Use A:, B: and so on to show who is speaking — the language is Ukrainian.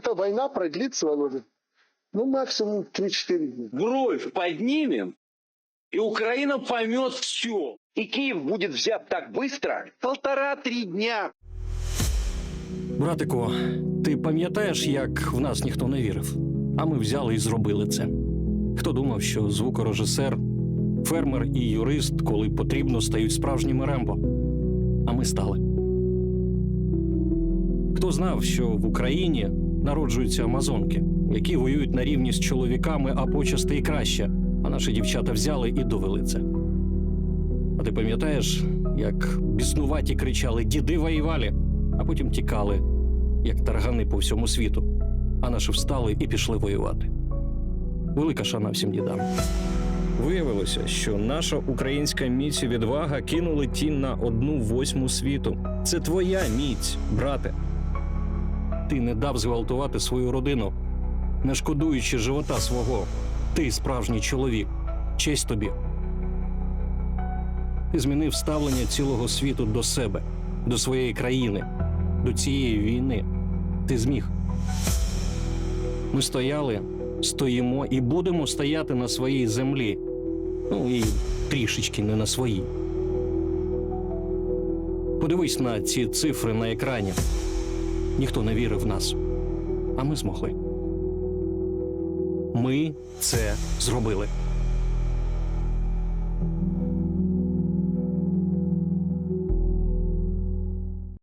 A: эта война продлится, Володя? Ну, максимум 3-4 дня.
B: Бровь поднимем, и Украина поймет все.
C: И Киев будет взят так быстро? Полтора-три дня.
D: Братику, ти пам'ятаєш, як в нас ніхто не вірив? А ми взяли і зробили це. Хто думав, що звукорежисер, фермер і юрист, коли потрібно, стають справжніми рембо? А ми стали. Хто знав, що в Україні народжуються амазонки, які воюють на рівні з чоловіками, а почасти і краще, а наші дівчата взяли і довели це. А ти пам'ятаєш, як біснуваті кричали Діди воювали, а потім тікали, як таргани по всьому світу, а наші встали і пішли воювати. Велика шана всім дідам. Виявилося, що наша українська міць і відвага кинули тінь на одну восьму світу. Це твоя міць, брате. Ти не дав зґвалтувати свою родину, не шкодуючи живота свого. Ти справжній чоловік. Честь тобі. Ти змінив ставлення цілого світу до себе, до своєї країни, до цієї війни. Ти зміг. Ми стояли, стоїмо і будемо стояти на своїй землі. Ну і трішечки не на своїй. Подивись на ці цифри на екрані. Ніхто не вірив в нас. А ми змогли. Ми це зробили.